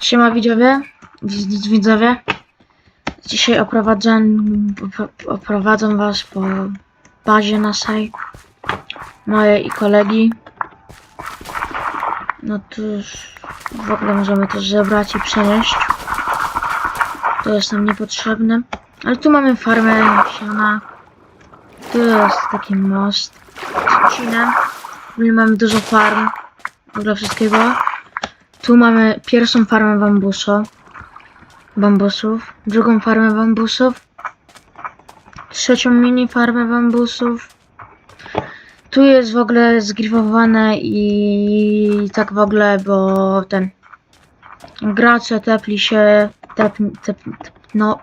Siema widzowie, widz- widzowie. Dzisiaj oprowadzam, oprowadzam was po bazie naszej, mojej i kolegi. No tu już w ogóle możemy to zebrać i przenieść. To jest nam niepotrzebne. Ale tu mamy farmę siana. Tu jest taki most z ogóle mamy dużo farm. W ogóle wszystkiego. Tu mamy pierwszą farmę bambusu. Bambusów. Drugą farmę bambusów. Trzecią mini farmę bambusów. Tu jest w ogóle zgrifowane i tak w ogóle, bo ten gracze tepli się, tep, tep, tep, no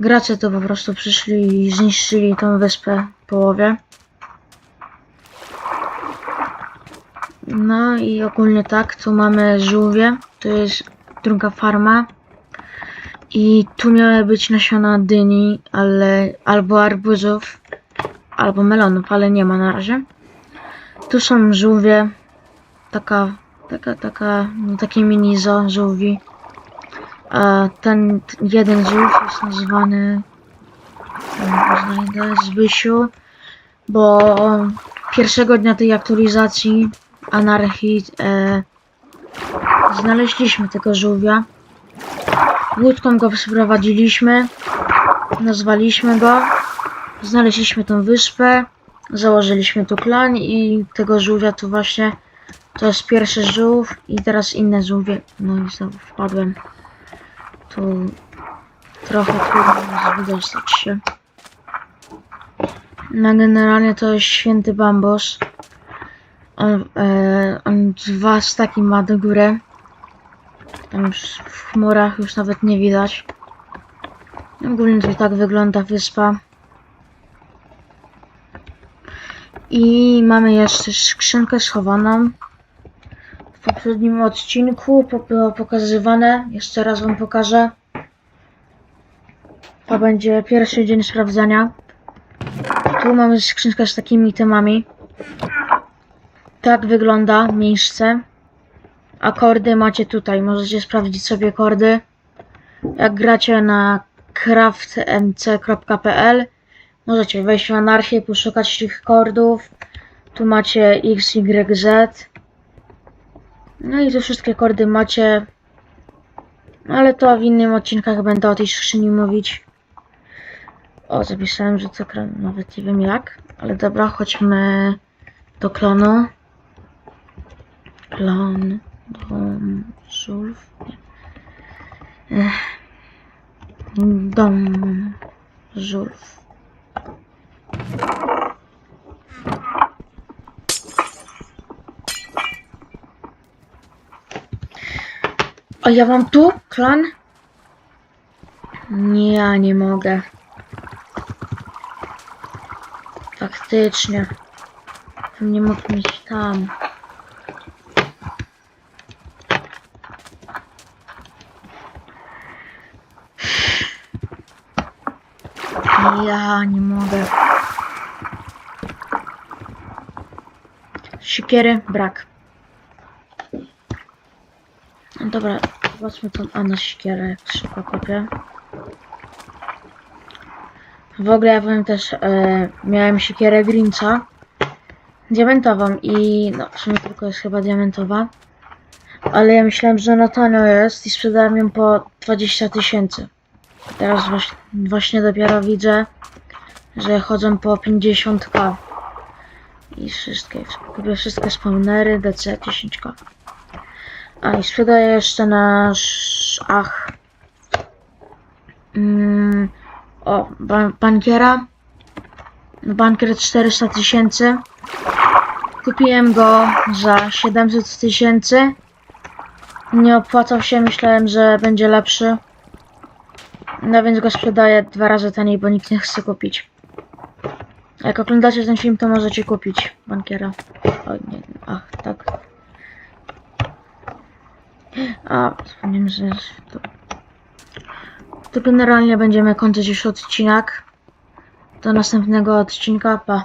gracze to po prostu przyszli i zniszczyli tą wyspę w połowie. No i ogólnie tak, tu mamy żółwie, to jest druga farma. I tu miały być nasiona dyni, ale albo arbuzów, albo melonów, ale nie ma na razie. Tu są żółwie, taka, taka, taka, no takie mini zoo żółwi. A ten jeden żółw jest nazywany, nie znajdę, Zbysiu, bo pierwszego dnia tej aktualizacji anarchii e, znaleźliśmy tego żółwia. Łódką go sprowadziliśmy, nazwaliśmy go, znaleźliśmy tą wyspę, założyliśmy tu klan i tego żółwia tu właśnie to jest pierwszy żółw i teraz inne żółwie. No i znowu wpadłem. Tu trochę trudno wydostać się. No generalnie to jest święty bambus. On, e, on dwa staki ma do góry. Tam już w chmurach już nawet nie widać. Ogólnie to tak wygląda wyspa. I mamy jeszcze skrzynkę schowaną. W poprzednim odcinku było pokazywane. Jeszcze raz wam pokażę. To będzie pierwszy dzień sprawdzania. Tu mamy skrzynkę z takimi temami. Tak wygląda miejsce. A kordy macie tutaj. Możecie sprawdzić sobie kordy. Jak gracie na craftmc.pl możecie wejść w anarchię, poszukać tych kordów. Tu macie X, Y, Z. No i tu wszystkie kordy macie. Ale to w innym odcinkach będę o tej skrzyni mówić. O, zapisałem, że kran, nawet nie wiem jak. Ale dobra, chodźmy do klonu. Klon. Dom. Ech. Dom. Żółw. A ja mam tu klan? Nie, ja nie mogę. Faktycznie. Nie mógł mieć tam. Ja nie mogę. Siekiery brak. No dobra, zobaczmy tą Anna siekierę, jak szybko kopię. W ogóle ja powiem też, e, miałem siekierę Grincha. Diamentową i no w sumie tylko jest chyba diamentowa. Ale ja myślałem, że na tanio jest i sprzedałem ją po 20 tysięcy. Teraz właśnie, dopiero widzę, że chodzą po 50k. I wszystkie, kupię wszystkie spawnery, DC 10k. A i sprzedaję jeszcze nasz ach. Mm, o, ban bankiera. Bankier 400 tysięcy. Kupiłem go za 700 tysięcy. Nie opłacał się, myślałem, że będzie lepszy. No więc go sprzedaję dwa razy taniej, bo nikt nie chce kupić. Jak oglądacie ten film, to możecie kupić bankiera. O nie, ach, tak. A, wspomniałem, że to... To generalnie będziemy kończyć już odcinek. Do następnego odcinka, pa.